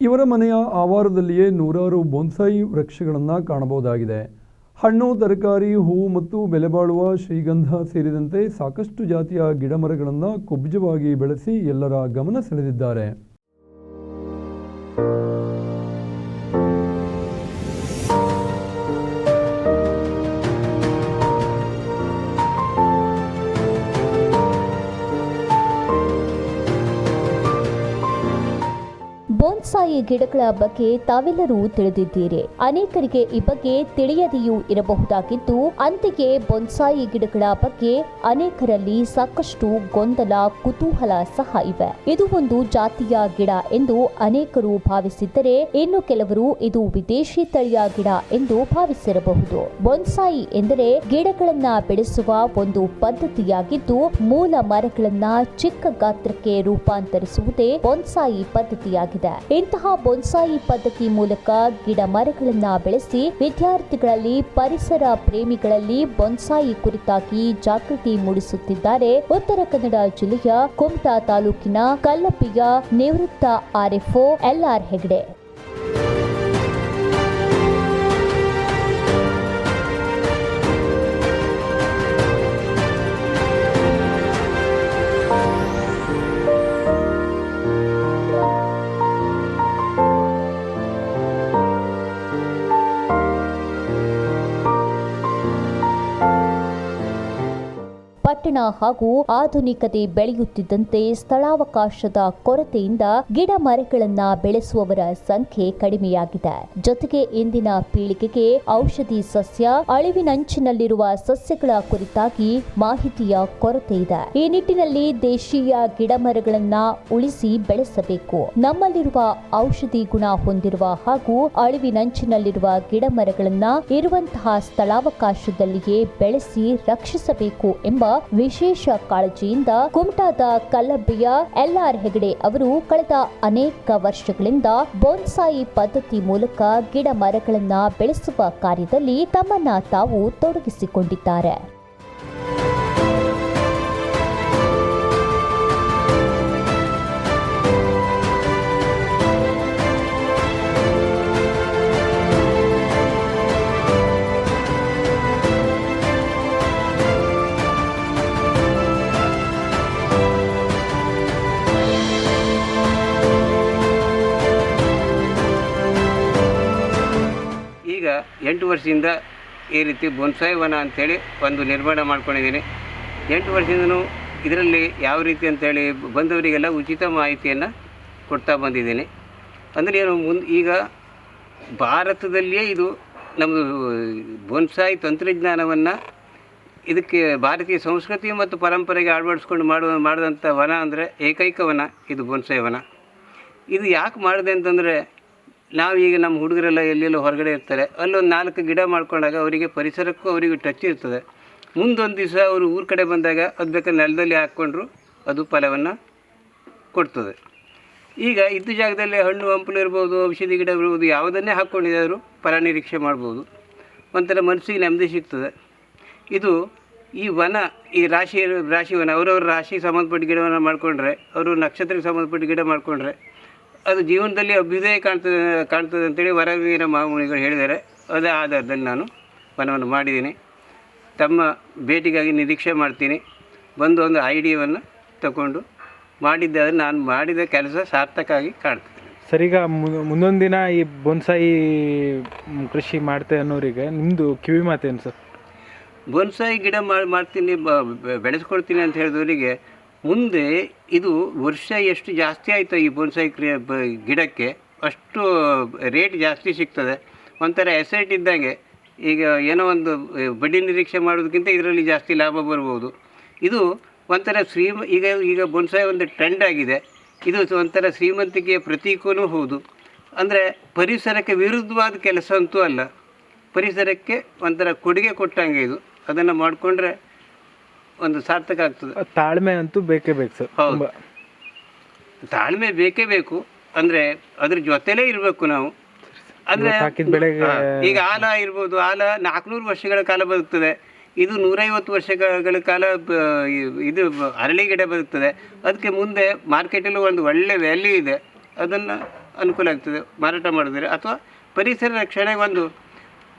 ಇವರ ಮನೆಯ ಆವಾರದಲ್ಲಿಯೇ ನೂರಾರು ಬೊನ್ಸಾಯಿ ವೃಕ್ಷಗಳನ್ನು ಕಾಣಬಹುದಾಗಿದೆ. ಹಣ್ಣು, ತರಕಾರಿ, ಹೂವು ಮತ್ತು ಬೆಲೆಬಾಳುವ ಶ್ರೀಗಂಧ ಸೇರಿದಂತೆ ಸಾಕಷ್ಟು ಜಾತಿಯ ಗಿಡಮರಗಳನ್ನು ಕುಬ್ಜವಾಗಿ ಬೆಳೆಸಿ ಎಲ್ಲರ ಗಮನ ಸೆಳೆದಿದ್ದಾರೆ. ಬೋನ್ಸಾಯಿ ಗಿಡಗಳ ಬಗ್ಗೆ ತಾವೆಲ್ಲರೂ ತಿಳಿದಿದ್ದೀರಿ. ಅನೇಕರಿಗೆ ಈ ಬಗ್ಗೆ ತಿಳಿಯದೆಯೂ ಇರಬಹುದಾಗಿದ್ದು, ಅಂತೆಯೇ ಬೊನ್ಸಾಯಿ ಗಿಡಗಳ ಬಗ್ಗೆ ಅನೇಕರಲ್ಲಿ ಸಾಕಷ್ಟು ಗೊಂದಲ, ಕುತೂಹಲ ಸಹ ಇವೆ. ಇದು ಒಂದು ಜಾತಿಯ ಗಿಡ ಎಂದು ಅನೇಕರು ಭಾವಿಸಿದ್ದರೆ, ಇನ್ನು ಕೆಲವರು ಇದು ವಿದೇಶಿ ತಳಿಯ ಗಿಡ ಎಂದು ಭಾವಿಸಿರಬಹುದು. ಬೊನ್ಸಾಯಿ ಎಂದರೆ ಗಿಡಗಳನ್ನ ಬೆಳೆಸುವ ಒಂದು ಪದ್ಧತಿಯಾಗಿದ್ದು, ಮೂಲ ಮರಗಳನ್ನ ಚಿಕ್ಕ ಗಾತ್ರಕ್ಕೆ ರೂಪಾಂತರಿಸುವುದೇ ಬೊನ್ಸಾಯಿ ಪದ್ಧತಿಯಾಗಿದೆ. ಇಂತಹ ಬೊನ್ಸಾಯಿ ಪದ್ಧತಿ ಮೂಲಕ ಗಿಡ ಮರಗಳನ್ನ ಬೆಳೆಸಿ ವಿದ್ಯಾರ್ಥಿಗಳಲ್ಲಿ ಪರಿಸರ ಪ್ರೇಮಿಗಳಲ್ಲಿ ಬೊನ್ಸಾಯಿ ಕುರಿತಾಗಿ ಜಾಗೃತಿ ಮೂಡಿಸುತ್ತಿದ್ದಾರೆ. ಉತ್ತರ ಕನ್ನಡ ಜಿಲ್ಲೆಯ ಕುಮಟಾ ತಾಲೂಕಿನ ಕಲ್ಲಪ್ಪಿಯ ನಿವೃತ್ತ ಆರ್ಎಫ್ಒ ಎಲ್ಆರ್ ಹೆಗ್ಡೆ. ಪಟ್ಟಣ ಹಾಗೂ ಆಧುನಿಕತೆ ಬೆಳೆಯುತ್ತಿದ್ದಂತೆ ಸ್ಥಳಾವಕಾಶದ ಕೊರತೆಯಿಂದ ಗಿಡ ಮರಗಳನ್ನ ಬೆಳೆಸುವವರ ಸಂಖ್ಯೆ ಕಡಿಮೆಯಾಗಿದೆ. ಜೊತೆಗೆ ಇಂದಿನ ಪೀಳಿಗೆಗೆ ಔಷಧಿ ಸಸ್ಯ, ಅಳಿವಿನಂಚಿನಲ್ಲಿರುವ ಸಸ್ಯಗಳ ಕುರಿತಾಗಿ ಮಾಹಿತಿಯ ಕೊರತೆ ಇದೆ. ಈ ನಿಟ್ಟಿನಲ್ಲಿ ದೇಶೀಯ ಗಿಡ ಮರಗಳನ್ನ ಉಳಿಸಿ ಬೆಳೆಸಬೇಕು. ನಮ್ಮಲ್ಲಿರುವ ಔಷಧಿ ಗುಣ ಹೊಂದಿರುವ ಹಾಗೂ ಅಳಿವಿನಂಚಿನಲ್ಲಿರುವ ಗಿಡ ಮರಗಳನ್ನ ಇರುವಂತಹ ಸ್ಥಳಾವಕಾಶದಲ್ಲಿಯೇ ಬೆಳೆಸಿ ರಕ್ಷಿಸಬೇಕು ಎಂಬ ವಿಶೇಷ ಕಾಳಜಿಯಿಂದ ಕುಮಟಾದ ಕಲ್ಲಬ್ಬಿಯ ಎಲ್ಆರ್ ಹೆಗಡೆ ಅವರು ಕಳೆದ ಅನೇಕ ವರ್ಷಗಳಿಂದ ಬೋನ್ಸಾಯಿ ಪದ್ಧತಿ ಮೂಲಕ ಗಿಡ ಮರಗಳನ್ನ ಬೆಳೆಸುವ ಕಾರ್ಯದಲ್ಲಿ ತಮ್ಮನ್ನ ತಾವು ತೊಡಗಿಸಿಕೊಂಡಿದ್ದಾರೆ. ಎಂಟು ವರ್ಷದಿಂದ ಈ ರೀತಿ ಬೊನ್ಸಾಯಿ ವನ ಅಂಥೇಳಿ ಒಂದು ನಿರ್ಮಾಣ ಮಾಡ್ಕೊಂಡಿದ್ದೀನಿ. ಎಂಟು ವರ್ಷದಿಂದನೂ ಇದರಲ್ಲಿ ಯಾವ ರೀತಿ ಅಂತೇಳಿ ಬಂದವರಿಗೆಲ್ಲ ಉಚಿತ ಮಾಹಿತಿಯನ್ನು ಕೊಡ್ತಾ ಬಂದಿದ್ದೀನಿ. ಅಂದರೆ ಏನು ಮುಂದೆ ಈಗ ಭಾರತದಲ್ಲಿಯೇ ಇದು ನಮ್ಮದು ಬೊನ್ಸಾಯಿ ತಂತ್ರಜ್ಞಾನವನ್ನು ಇದಕ್ಕೆ ಭಾರತೀಯ ಸಂಸ್ಕೃತಿ ಮತ್ತು ಪರಂಪರೆಗೆ ಅಳವಡಿಸ್ಕೊಂಡು ಮಾಡುವ, ಮಾಡಿದಂಥ ವನ ಅಂದರೆ ಏಕೈಕ ವನ, ಇದು ಬೊನ್ಸಾಯಿ ವನ. ಇದು ಯಾಕೆ ಮಾಡಿದೆ ಅಂತಂದರೆ ನಾವೀಗ ನಮ್ಮ ಹುಡುಗರೆಲ್ಲ ಎಲ್ಲೆಲ್ಲೋ ಹೊರಗಡೆ ಇರ್ತಾರೆ. ಅಲ್ಲೊಂದು ನಾಲ್ಕು ಗಿಡ ಮಾಡ್ಕೊಂಡಾಗ ಅವರಿಗೆ ಪರಿಸರಕ್ಕೂ ಅವರಿಗೆ ಟಚ್ ಇರ್ತದೆ. ಮುಂದೊಂದು ದಿವಸ ಅವರು ಊರ ಕಡೆ ಬಂದಾಗ ಅದು ಬೇಕಾದ್ರೆ ನೆಲದಲ್ಲಿ ಹಾಕ್ಕೊಂಡ್ರು ಅದು ಫಲವನ್ನು ಕೊಡ್ತದೆ. ಈಗ ಇದ್ದ ಜಾಗದಲ್ಲಿ ಹಣ್ಣು, ಹಂಪಲು ಇರ್ಬೋದು, ಔಷಧಿ ಗಿಡ ಇರ್ಬೋದು, ಯಾವುದನ್ನೇ ಹಾಕ್ಕೊಂಡಿದ್ದಾದರೂ ಫಲ ನಿರೀಕ್ಷೆ ಮಾಡ್ಬೋದು. ಒಂಥರ ಮನಸ್ಸಿಗೆ ನೆಮ್ಮದಿ ಸಿಗ್ತದೆ. ಇದು ಈ ವನ, ಈ ರಾಶಿ ರಾಶಿ ವನ, ಅವರವ್ರ ರಾಶಿಗೆ ಸಂಬಂಧಪಟ್ಟ ಗಿಡವನ್ನು ಮಾಡಿಕೊಂಡ್ರೆ, ಅವರು ನಕ್ಷತ್ರಕ್ಕೆ ಸಂಬಂಧಪಟ್ಟ ಗಿಡ ಮಾಡಿಕೊಂಡ್ರೆ ಅದು ಜೀವನದಲ್ಲಿ ಅಭ್ಯುದಯ ಕಾಣ್ತದೆ ಕಾಣ್ತದೆ ಅಂತೇಳಿ ವರವೀರ ಮಾಮುನಿಗಳು ಹೇಳಿದ್ದಾರೆ. ಅದೇ ಆಧಾರದಲ್ಲಿ ನಾನು ವನವನ್ನು ಮಾಡಿದ್ದೀನಿ. ತಮ್ಮ ಭೇಟಿಗಾಗಿ ನಿರೀಕ್ಷೆ ಮಾಡ್ತೀನಿ. ಬಂದು ಒಂದು ಐಡಿಯಾವನ್ನು ತಗೊಂಡು ಮಾಡಿದ್ದಾದ್ರೆ ನಾನು ಮಾಡಿದ ಕೆಲಸ ಸಾರ್ಥಕವಾಗಿ ಕಾಣ್ತದೆ. ಸರ್ ಈಗ ಮುಂದೊಂದು ದಿನ ಈ ಬೊನ್ಸಾಯಿ ಕೃಷಿ ಮಾಡ್ತೆ ಅನ್ನೋರಿಗೆ ನಿಮ್ಮದು ಕಿವಿ ಮಾತೇನು ಸರ್? ಬೊನ್ಸಾಯಿ ಗಿಡ ಮಾಡಿ ಮಾಡ್ತೀನಿ ಬೆಳೆಸ್ಕೊಡ್ತೀನಿ ಅಂತ ಹೇಳಿದವರಿಗೆ ಮುಂದೆ ಇದು ವರ್ಷ ಎಷ್ಟು ಜಾಸ್ತಿ ಆಯಿತು ಈ ಬೊನ್ಸಾಯಿ ಕ್ರಿಯೆ ಗಿಡಕ್ಕೆ? ಅಷ್ಟು ರೇಟ್ ಜಾಸ್ತಿ ಸಿಗ್ತದೆ. ಒಂಥರ ಎಸೆಟ್ ಇದ್ದಂಗೆ. ಈಗ ಏನೋ ಒಂದು ಬಡ್ಡಿ ನಿರೀಕ್ಷೆ ಮಾಡೋದಕ್ಕಿಂತ ಇದರಲ್ಲಿ ಜಾಸ್ತಿ ಲಾಭ ಬರ್ಬೋದು. ಇದು ಒಂಥರ ಶ್ರೀಮ, ಈಗ ಈಗ ಬೊನ್ಸಾಯಿ ಒಂದು ಟ್ರೆಂಡ್ ಆಗಿದೆ. ಇದು ಒಂಥರ ಶ್ರೀಮಂತಿಕೆಯ ಪ್ರತೀಕವೂ ಹೌದು. ಅಂದರೆ ಪರಿಸರಕ್ಕೆ ವಿರುದ್ಧವಾದ ಕೆಲಸ ಅಂತೂ ಅಲ್ಲ. ಪರಿಸರಕ್ಕೆ ಒಂಥರ ಕೊಡುಗೆ ಕೊಟ್ಟಂಗೆ ಇದು. ಅದನ್ನು ಮಾಡಿಕೊಂಡ್ರೆ ಒಂದು ಸಾರ್ಥಕ ಆಗ್ತದೆ. ತಾಳ್ಮೆ ಅಂತೂ ಬೇಕೇ ಬೇಕು ಸರ್. ಹೌದು. ತಾಳ್ಮೆ ಬೇಕೇ ಬೇಕು. ಅಂದ್ರೆ ಅದ್ರ ಜೊತೆಲೇ ಇರಬೇಕು ನಾವು. ಅಂದ್ರೆ ಹಾಕಿದ ಬೆಳೆಗೆ ಈಗ ಆಲ ಇರ್ಬೋದು. ಆಲ ನಾಲ್ಕುನೂರು ವರ್ಷಗಳ ಕಾಲ ಬದುಕ್ತದೆ. ಇದು ನೂರೈವತ್ತು ವರ್ಷಗಳ ಕಾಲ ಇದು ಅರಳಿ ಗಿಡ ಬದುಕ್ತದೆ. ಅದಕ್ಕೆ ಮುಂದೆ ಮಾರ್ಕೆಟಲ್ಲೂ ಒಂದು ಒಳ್ಳೆ ವ್ಯಾಲ್ಯೂ ಇದೆ. ಅದನ್ನು ಅನುಕೂಲ ಆಗ್ತದೆ. ಮಾರಾಟ ಮಾಡಿದರೆ ಅಥವಾ ಪರಿಸರ ರಕ್ಷಣೆಗೆ ಒಂದು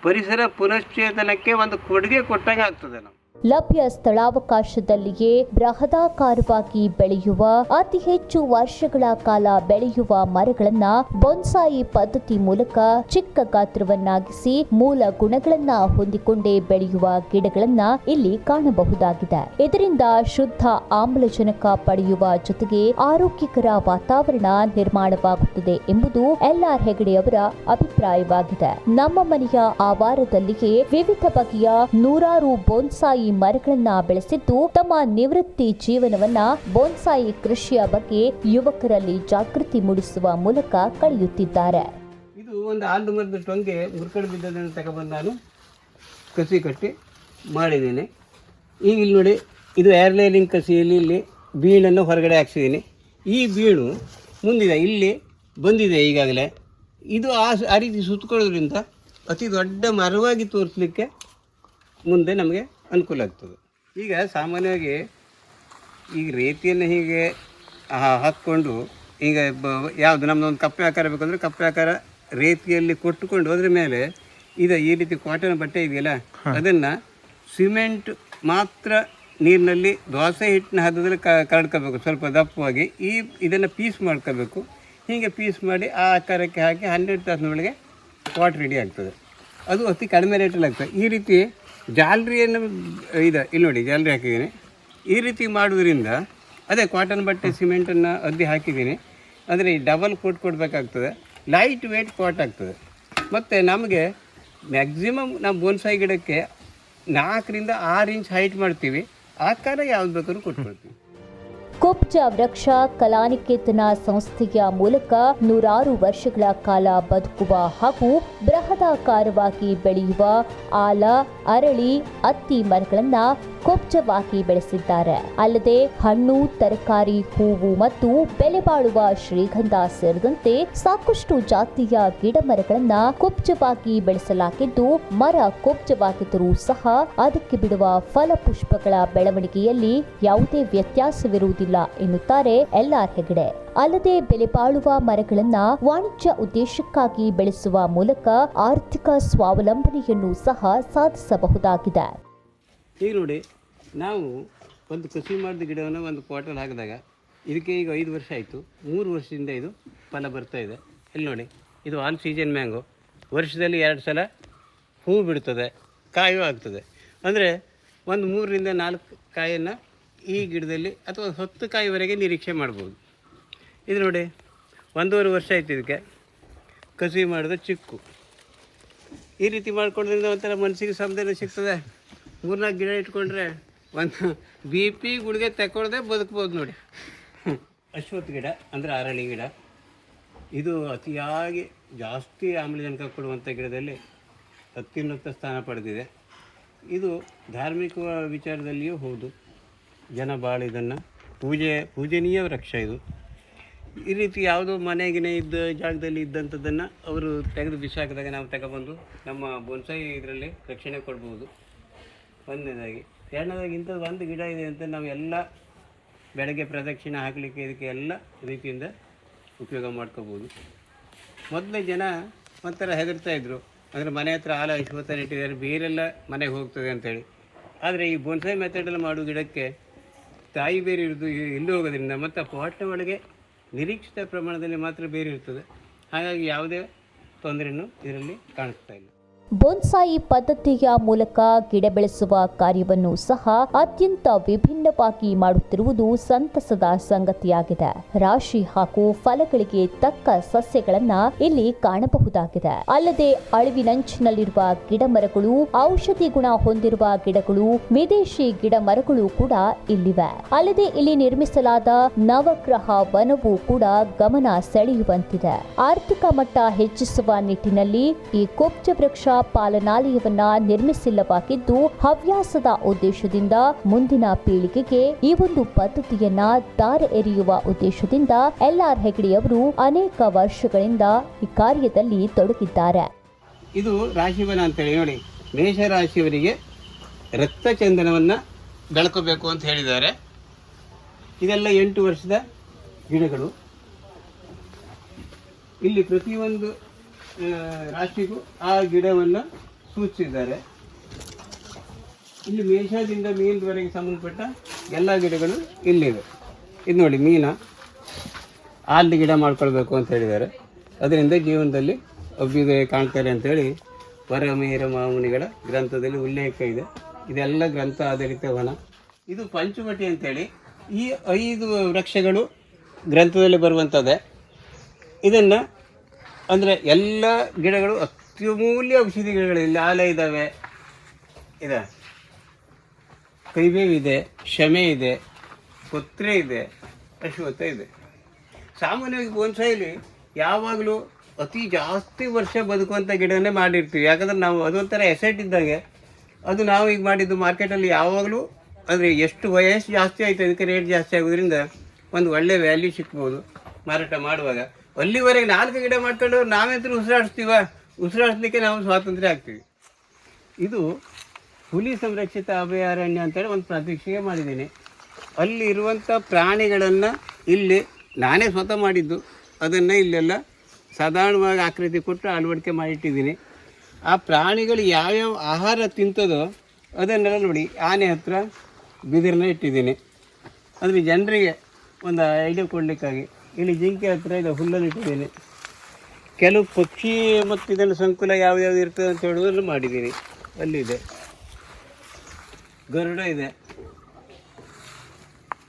ಪರಿಸರ ಪುನಶ್ಚೇತನಕ್ಕೆ ಒಂದು ಕೊಡುಗೆ ಕೊಟ್ಟಂಗೆ ಆಗ್ತದೆ ನಾವು ಲಭ್ಯ ಸ್ಥಳಾವಕಾಶದಲ್ಲಿಯೇ ಬೃಹದಾಕಾರವಾಗಿ ಬೆಳೆಯುವ ಅತಿ ಹೆಚ್ಚು ವರ್ಷಗಳ ಕಾಲ ಬೆಳೆಯುವ ಮರಗಳನ್ನ ಬೊನ್ಸಾಯಿ ಪದ್ಧತಿ ಮೂಲಕ ಚಿಕ್ಕ ಗಾತ್ರವನ್ನಾಗಿಸಿ ಮೂಲ ಗುಣಗಳನ್ನ ಹೊಂದಿಕೊಂಡೇ ಬೆಳೆಯುವ ಗಿಡಗಳನ್ನ ಇಲ್ಲಿ ಕಾಣಬಹುದಾಗಿದೆ. ಇದರಿಂದ ಶುದ್ಧ ಆಮ್ಲಜನಕ ಪಡೆಯುವ ಜೊತೆಗೆ ಆರೋಗ್ಯಕರ ವಾತಾವರಣ ನಿರ್ಮಾಣವಾಗುತ್ತದೆ ಎಂಬುದು ಎಲ್ ಆರ್ ಹೆಗಡೆಯವರ ಅಭಿಪ್ರಾಯವಾಗಿದೆ. ನಮ್ಮ ಮನೆಯ ಆವಾರದಲ್ಲಿಯೇ ವಿವಿಧ ಬಗೆಯ ನೂರಾರು ಬೋನ್ಸಾಯಿ ಮರಗಳನ್ನ ಬೆಳೆಸಿದ್ದು ತಮ್ಮ ನಿವೃತ್ತಿ ಜೀವನವನ್ನ ಬೋನ್ಸಾಯಿ ಕೃಷಿಯ ಬಗ್ಗೆ ಯುವಕರಲ್ಲಿ ಜಾಗೃತಿ ಮೂಡಿಸುವ ಮೂಲಕ ಕಳೆಯುತ್ತಿದ್ದಾರೆ. ಇದು ಒಂದು ಆಲ್ದು ಮರದ ಟೊಂಗೆ ಮುರ್ಕಡೆ ಬಿದ್ದದನ್ನು ತಗೊಬಂದು ನಾನು ಕಸಿ ಕಟ್ಟಿ ಮಾಡಿದ್ದೇನೆ. ಈಗ ಇಲ್ಲಿ ನೋಡಿ, ಇದು ಏರ್ಲೈನಿಂಗ್ ಕಸಿಯಲ್ಲಿ ಇಲ್ಲಿ ಬೀಳನ್ನು ಹೊರಗಡೆ ಹಾಕ್ಸಿದ್ದೀನಿ. ಈ ಬೀಳು ಮುಂದಿದೆ, ಇಲ್ಲಿ ಬಂದಿದೆ ಈಗಾಗಲೇ. ಇದು ಆ ಆ ರೀತಿ ಸುತ್ತಕೊಳ್ಳೋದ್ರಿಂದ ಅತಿ ದೊಡ್ಡ ಮರವಾಗಿ ತೋರಿಸಲಿಕ್ಕೆ ಮುಂದೆ ನಮಗೆ ಅನುಕೂಲ ಆಗ್ತದೆ. ಈಗ ಸಾಮಾನ್ಯವಾಗಿ ಈ ರೇತಿಯನ್ನು ಹೀಗೆ ಹಾಕ್ಕೊಂಡು ಈಗ ಬ- ಯಾವುದು ನಮ್ಮದೊಂದು ಕಪ್ಪೆ ಆಕಾರ ಬೇಕಂದರೆ ಕಪ್ಪೆ ಆಕಾರ ರೇತಿಯಲ್ಲಿ ಕೊಟ್ಟುಕೊಂಡು ಅದ್ರ ಮೇಲೆ ಇದು ಈ ರೀತಿ ಕಾಟನ್ ಬಟ್ಟೆ ಇದೆಯಲ್ಲ ಅದನ್ನು ಸಿಮೆಂಟ್ ಮಾತ್ರ ನೀರಿನಲ್ಲಿ ದೋಸೆ ಹಿಟ್ಟಿನ ಹದದಲ್ಲಿ ಕ ಕರಡ್ಕೋಬೇಕು. ಸ್ವಲ್ಪ ದಪ್ಪವಾಗಿ ಈ ಇದನ್ನು ಪೀಸ್ ಮಾಡ್ಕೋಬೇಕು. ಹೀಗೆ ಪೀಸ್ ಮಾಡಿ ಆ ಆಕಾರಕ್ಕೆ ಹಾಕಿ ಹನ್ನೆರಡು ತಾಸಿನೊಳಗೆ ಕ್ವಾಟ್ ರೆಡಿ ಆಗ್ತದೆ. ಅದು ಅತಿ ಕಡಿಮೆ ರೇಟಲ್ಲಿ ಆಗ್ತದೆ. ಈ ರೀತಿ ಜಾಲರಿಯನ್ನು ಇದೆ, ಇಲ್ಲಿ ನೋಡಿ ಜಾಲರಿ ಹಾಕಿದ್ದೀನಿ. ಈ ರೀತಿ ಮಾಡೋದ್ರಿಂದ ಅದೇ ಕಾಟನ್ ಬಟ್ಟೆ ಸಿಮೆಂಟನ್ನು ಅದ್ದಿ ಹಾಕಿದ್ದೀನಿ. ಅಂದರೆ ಡಬಲ್ ಕೋಟ್ ಕೊಡಬೇಕಾಗ್ತದೆ. ಲೈಟ್ ವೇಟ್ ಕೋಟ್ ಆಗ್ತದೆ. ಮತ್ತು ನಮಗೆ ಮ್ಯಾಕ್ಸಿಮಮ್ ನಾವು ಬೋನ್ಸಾಯಿ ಗಿಡಕ್ಕೆ ನಾಲ್ಕರಿಂದ ಆರು ಇಂಚ್ ಹೈಟ್ ಮಾಡ್ತೀವಿ. ಆಕಾರ ಯಾವ್ದು ಬೇಕಾದ್ರೂ ಕೊಟ್ಕೊಳ್ತೀವಿ. ಕುಬ್ಜ ವೃಕ್ಷ ಕಲಾನಿಕೇತನ ಸಂಸ್ಥೆಯ ಮೂಲಕ ನೂರಾರು ವರ್ಷಗಳ ಕಾಲ ಬದುಕುವ ಹಾಗೂ ಬೃಹದಾಕಾರವಾಗಿ ಬೆಳೆಯುವ ಆಲ, ಅರಳಿ, ಅತ್ತಿ ಮರಗಳನ್ನ ಕುಬ್ಜವಾಗಿ ಬೆಳೆಸಿದ್ದಾರೆ. ಅಲ್ಲದೆ ಹಣ್ಣು, ತರಕಾರಿ, ಹೂವು ಮತ್ತು ಬೆಲೆ ಬಾಳುವ ಶ್ರೀಗಂಧ ಸೇರಿದಂತೆ ಸಾಕಷ್ಟು ಜಾತಿಯ ಗಿಡ ಮರಗಳನ್ನ ಕುಬ್ಜವಾಗಿ ಬೆಳೆಸಲಾಗಿದ್ದು, ಮರ ಕುಬ್ಜವಾಗಿದ್ದರೂ ಸಹ ಅದಕ್ಕೆ ಬಿಡುವ ಫಲಪುಷ್ಪಗಳ ಬೆಳವಣಿಗೆಯಲ್ಲಿ ಯಾವುದೇ ವ್ಯತ್ಯಾಸವಿರುವುದಿಲ್ಲ ಎನ್ನುತ್ತಾರೆ ಎಲ್ಆರ್ ಹೆಗಡೆ ಅಲ್ಲದೆ ಬೆಲೆ ಬಾಳುವ ಮರಗಳನ್ನ ವಾಣಿಜ್ಯ ಉದ್ದೇಶಕ್ಕಾಗಿ ಬೆಳೆಸುವ ಮೂಲಕ ಆರ್ಥಿಕ ಸ್ವಾವಲಂಬನೆಯನ್ನು ಸಹ ಸಾಧಿಸಬಹುದಾಗಿದೆ. ಈಗ ನೋಡಿ, ನಾವು ಒಂದು ಕಸಿ ಮಾಡಿದ ಗಿಡವನ್ನು ಒಂದು ಪಾಟಲ್ಲಿ ಹಾಕಿದಾಗ ಇದಕ್ಕೆ ಈಗ ಐದು ವರ್ಷ ಆಯಿತು. ಮೂರು ವರ್ಷದಿಂದ ಇದು ಫಲ ಬರ್ತಾ ಇದೆ. ಇಲ್ಲಿ ನೋಡಿ, ಇದು ಆಲ್ ಸೀಸನ್ ಮ್ಯಾಂಗೋ. ವರ್ಷದಲ್ಲಿ ಎರಡು ಸಲ ಹೂ ಬಿಡ್ತದೆ, ಕಾಯೂ ಆಗ್ತದೆ. ಅಂದರೆ ಒಂದು ಮೂರರಿಂದ ನಾಲ್ಕು ಕಾಯನ್ನು ಈ ಗಿಡದಲ್ಲಿ ಅಥವಾ ಹತ್ತು ಕಾಯಿವರೆಗೆ ನಿರೀಕ್ಷೆ ಮಾಡ್ಬೋದು. ಇದು ನೋಡಿ, ಒಂದೂವರೆ ವರ್ಷ ಆಯ್ತು ಇದಕ್ಕೆ ಕಸಿ ಮಾಡಿದ ಚಿಕ್ಕು. ಈ ರೀತಿ ಮಾಡ್ಕೊಳ್ಳೋದ್ರಿಂದ ಒಂಥರ ಮನಸ್ಸಿಗೆ ಸಮಾಧಾನ ಸಿಗ್ತದೆ. ಮೂರ್ನಾಲ್ಕು ಗಿಡ ಇಟ್ಕೊಂಡ್ರೆ ಒಂದು ಬಿ ಪಿ ಗುಳಿಗೆ ತಗೊಳ್ದೆ ಬದುಕ್ಬೋದು ನೋಡಿ. ಅಶ್ವತ್ಥ ಗಿಡ, ಅಂದರೆ ಅರಳಿ ಗಿಡ. ಇದು ಅತಿಯಾಗಿ ಜಾಸ್ತಿ ಆಮ್ಲಜನಕ ಕೊಡುವಂಥ ಗಿಡದಲ್ಲಿ ಅತ್ಯುನ್ನತ ಸ್ಥಾನ ಪಡೆದಿದೆ. ಇದು ಧಾರ್ಮಿಕ ವಿಚಾರದಲ್ಲಿಯೂ ಹೌದು. ಜನ ಭಾಳ ಇದನ್ನು. ಪೂಜೆ, ಪೂಜನೀಯ ವೃಕ್ಷ ಇದು. ಈ ರೀತಿ ಯಾವುದೋ ಮನೆಗಿನೇ ಇದ್ದ ಜಾಗದಲ್ಲಿ ಇದ್ದಂಥದ್ದನ್ನು ಅವರು ತೆಗೆದು ಬಿಸಾಕಿದಾಗ ನಾವು ತಗೊಬಂದು ನಮ್ಮ ಬೊನ್ಸಾಯಿ ಇದರಲ್ಲಿ ರಕ್ಷಣೆ ಕೊಡ್ಬೋದು. ಒಂದನೇದಾಗಿ ಎರಡನೇದಾಗಿ ಇಂಥದ್ದು ಒಂದು ಗಿಡ ಇದೆ ಅಂತ ನಾವು ಎಲ್ಲ ಬೆಳಗ್ಗೆ ಪ್ರದಕ್ಷಿಣೆ ಹಾಕಲಿಕ್ಕೆ ಇದಕ್ಕೆ ಎಲ್ಲ ರೀತಿಯಿಂದ ಉಪಯೋಗ ಮಾಡ್ಕೋಬೋದು. ಮೊದಲೇ ಜನ ಒಂಥರ ಹೆದರ್ತಾ ಇದ್ದರು ಅಂದರೆ ಮನೆ ಹತ್ರ ಆಲ ಅಶ್ವತ್ಥ ಇಟ್ಟಿದ್ದಾರೆ, ಬೇರೆಲ್ಲ ಮನೆಗೆ ಹೋಗ್ತದೆ ಅಂತೇಳಿ. ಆದರೆ ಈ ಬೊನ್ಸಾಯಿ ಮೆಥಡಲ್ಲಿ ಮಾಡೋ ಗಿಡಕ್ಕೆ ತಾಯಿ ಬೇರೆ ಇರೋದು ಎಲ್ಲೂ ಹೋಗೋದ್ರಿಂದ ಮತ್ತು ಪಾಟ್ನ ಒಳಗೆ ನಿರೀಕ್ಷಿತ ಪ್ರಮಾಣದಲ್ಲಿ ಮಾತ್ರ ಬೇರೆ ಇರ್ತದೆ. ಹಾಗಾಗಿ ಯಾವುದೇ ತೊಂದರೆಯೂ ಇದರಲ್ಲಿ ಕಾಣಿಸ್ತಾ ಇಲ್ಲ. ಬೋನ್ಸಾಯಿ ಪದ್ಧತಿಯ ಮೂಲಕ ಗಿಡ ಬೆಳೆಸುವ ಕಾರ್ಯವನ್ನು ಸಹ ಅತ್ಯಂತ ವಿಭಿನ್ನವಾಗಿ ಮಾಡುತ್ತಿರುವುದು ಸಂತಸದ ಸಂಗತಿಯಾಗಿದೆ. ರಾಶಿ ಹಾಗೂ ಫಲಗಳಿಗೆ ತಕ್ಕ ಸಸ್ಯಗಳನ್ನ ಇಲ್ಲಿ ಕಾಣಬಹುದಾಗಿದೆ. ಅಲ್ಲದೆ ಅಳಿವಿನಂಚಿನಲ್ಲಿರುವ ಗಿಡ ಮರಗಳು ಔಷಧಿ ಗುಣ ಹೊಂದಿರುವ ಗಿಡಗಳು, ವಿದೇಶಿ ಗಿಡ ಮರಗಳು ಕೂಡ ಇಲ್ಲಿವೆ. ಅಲ್ಲದೆ ಇಲ್ಲಿ ನಿರ್ಮಿಸಲಾದ ನವಗ್ರಹ ವನವು ಕೂಡ ಗಮನ ಸೆಳೆಯುವಂತಿದೆ. ಆರ್ಥಿಕ ಮಟ್ಟ ಹೆಚ್ಚಿಸುವ ನಿಟ್ಟಿನಲ್ಲಿ ಈ ಕುಬ್ಜ ವೃಕ್ಷ ಪಾಲನಾಲಯವನ್ನ ನಿರ್ಮಿಸಿಲ್ಲವಾಗಿದ್ದು ಹವ್ಯಾಸದ ಉದ್ದೇಶದಿಂದ ಮುಂದಿನ ಪೀಳಿಗೆಗೆ ಈ ಒಂದು ಪದ್ಧತಿಯನ್ನ ದಾರ ಎರೆಯುವ ಉದ್ದೇಶದಿಂದ ಎಲ್ಆರ್ ಹೆಗಡೆಯವರು ಅನೇಕ ವರ್ಷಗಳಿಂದ ಈ ಕಾರ್ಯದಲ್ಲಿ ತೊಡಗಿದ್ದಾರೆ. ಇದು ರಾಶಿವನ ಅಂತೇಳಿ ನೋಡಿ. ಮೇಷರಾಶಿಯವರಿಗೆ ರಕ್ತಚಂದನವನ್ನು ಬೆಳ್ಕೋಬೇಕು ಅಂತ ಹೇಳಿದ್ದಾರೆ. ಇದೆಲ್ಲ ಎಂಟು ವರ್ಷದ ಗಿಡಗಳು. ಇಲ್ಲಿ ಪ್ರತಿಯೊಂದು ರಾಶಿಗೂ ಆ ಗಿಡವನ್ನು ಸೂಚಿಸಿದ್ದಾರೆ. ಇಲ್ಲಿ ಮೇಷದಿಂದ ಮೀನದವರೆಗೆ ಸಂಬಂಧಪಟ್ಟ ಎಲ್ಲ ಗಿಡಗಳು ಇಲ್ಲಿವೆ. ಇದು ನೋಡಿ, ಮೀನ ಆಲ್ದ ಗಿಡ ಮಾಡ್ಕೊಳ್ಬೇಕು ಅಂತ ಹೇಳಿದ್ದಾರೆ. ಅದರಿಂದ ಜೀವನದಲ್ಲಿ ಅಭ್ಯುದಯ ಕಾಣ್ತಾರೆ ಅಂತೇಳಿ ವರಮೇರ ಮಾಮುನಿಗಳ ಗ್ರಂಥದಲ್ಲಿ ಉಲ್ಲೇಖ ಇದೆ. ಇದೆಲ್ಲ ಗ್ರಂಥ ಆಧಾರಿತ ವನ. ಇದು ಪಂಚವಟಿ ಅಂತೇಳಿ ಈ ಐದು ವೃಕ್ಷಗಳು ಗ್ರಂಥದಲ್ಲಿ ಬರುವಂಥದ್ದೇ. ಇದನ್ನು ಅಂದರೆ ಎಲ್ಲ ಗಿಡಗಳು ಅತ್ಯಮೂಲ್ಯ ಔಷಧಿ ಗಿಡಗಳು ಇಲ್ಲಿ ಆಲೆ ಇದ್ದಾವೆ ಇದೆ ಕೈಬೇವಿದೆ ಶಮೆ ಇದೆ, ಕೊತ್ರೆ ಇದೆ, ಅಶ್ವತ್ಥ ಇದೆ. ಸಾಮಾನ್ಯವಾಗಿ ಬೋನ್ಸಾಯಲ್ಲಿ ಯಾವಾಗಲೂ ಅತಿ ಜಾಸ್ತಿ ವರ್ಷ ಬದುಕುವಂಥ ಗಿಡನೇ ಮಾಡಿರ್ತೀವಿ. ಯಾಕಂದ್ರೆ ನಾವು ಅದೊಂಥರ ಎಸೆಟ್ ಇದ್ದಂಗೆ. ಅದು ನಾವು ಈಗ ಮಾಡಿದ್ದು ಮಾರ್ಕೆಟಲ್ಲಿ ಯಾವಾಗಲೂ ಅಂದರೆ ಎಷ್ಟು ವಯಸ್ಸು ಜಾಸ್ತಿ ಆಯಿತು, ಅದಕ್ಕೆ ರೇಟ್ ಜಾಸ್ತಿ ಆಗೋದ್ರಿಂದ ಒಂದು ಒಳ್ಳೆ ವ್ಯಾಲ್ಯೂ ಸಿಕ್ಬೋದು ಮಾರಾಟ ಮಾಡುವಾಗ. ಅಲ್ಲಿವರೆಗೆ ನಾಲ್ಕು ಗಿಡ ಮಾಡ್ಕೊಂಡು ನಾವೆಂತರೂ ಉಸಿರಾಡಿಸ್ತೀವ? ಉಸಿರಾಡಿಸ್ಲಿಕ್ಕೆ ನಾವು ಸ್ವಾತಂತ್ರ್ಯ ಆಗ್ತೀವಿ. ಇದು ಹುಲಿ ಸಂರಕ್ಷಿತ ಅಭಯಾರಣ್ಯ ಅಂತೇಳಿ ಒಂದು ಪ್ರತೀಕ್ಷೆಗೆ ಮಾಡಿದ್ದೀನಿ. ಅಲ್ಲಿ ಇರುವಂಥ ಪ್ರಾಣಿಗಳನ್ನು ಇಲ್ಲಿ ನಾನೇ ಸ್ವತಃ ಮಾಡಿದ್ದು. ಅದನ್ನು ಇಲ್ಲೆಲ್ಲ ಸಾಧಾರಣವಾಗಿ ಆಕೃತಿ ಕೊಟ್ಟು ಅಳವಡಿಕೆ ಮಾಡಿಟ್ಟಿದ್ದೀನಿ. ಆ ಪ್ರಾಣಿಗಳು ಯಾವ್ಯಾವ ಆಹಾರ ತಿಂತದೋ ಅದನ್ನೆಲ್ಲ ನೋಡಿ. ಆನೆ ಹತ್ರ ಬಿದಿರನ್ನ ಇಟ್ಟಿದ್ದೀನಿ. ಅಂದರೆ ಜನರಿಗೆ ಒಂದು ಐಡಿಯಾ ಕೊಡಲಿಕ್ಕಾಗಿ. ಇಲ್ಲಿ ಜಿಂಕೆ ಹತ್ರ ಇದೆ, ಹುಲ್ಲಲ್ಲಿ ಇಟ್ಟಿದ್ದೀನಿ. ಕೆಲವು ಪಕ್ಷಿ ಮತ್ತು ಇದನ್ನು ಸಂಕುಲ ಯಾವ್ಯಾವ್ದು ಇರ್ತದೆ ಅಂತ ಹೇಳೋದನ್ನು ಮಾಡಿದ್ದೀನಿ. ಅಲ್ಲಿದೆ ಗರುಡ ಇದೆ.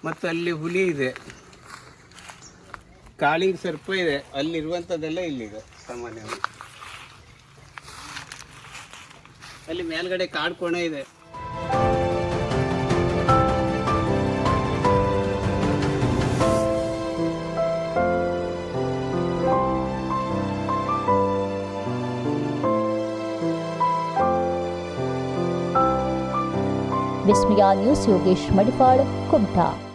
ಮತ್ತು ಅಲ್ಲಿ ಹುಲಿ ಇದೆ. ಕಾಳಿಂಗ್ ಸರ್ಪ ಇದೆ. ಅಲ್ಲಿರುವಂಥದ್ದೆಲ್ಲ ಇಲ್ಲಿದೆ, ಸಾಮಾನ್ಯವಾಗಿ. ಅಲ್ಲಿ ಮೇಲ್ಗಡೆ ಕಾಡ್ಕೋಣ ಇದೆ. ನ್ಯೂಸ್ ಯೋಗೇಶ್ ಮಡಿಪಾಳ್ ಕುಮಟಾ.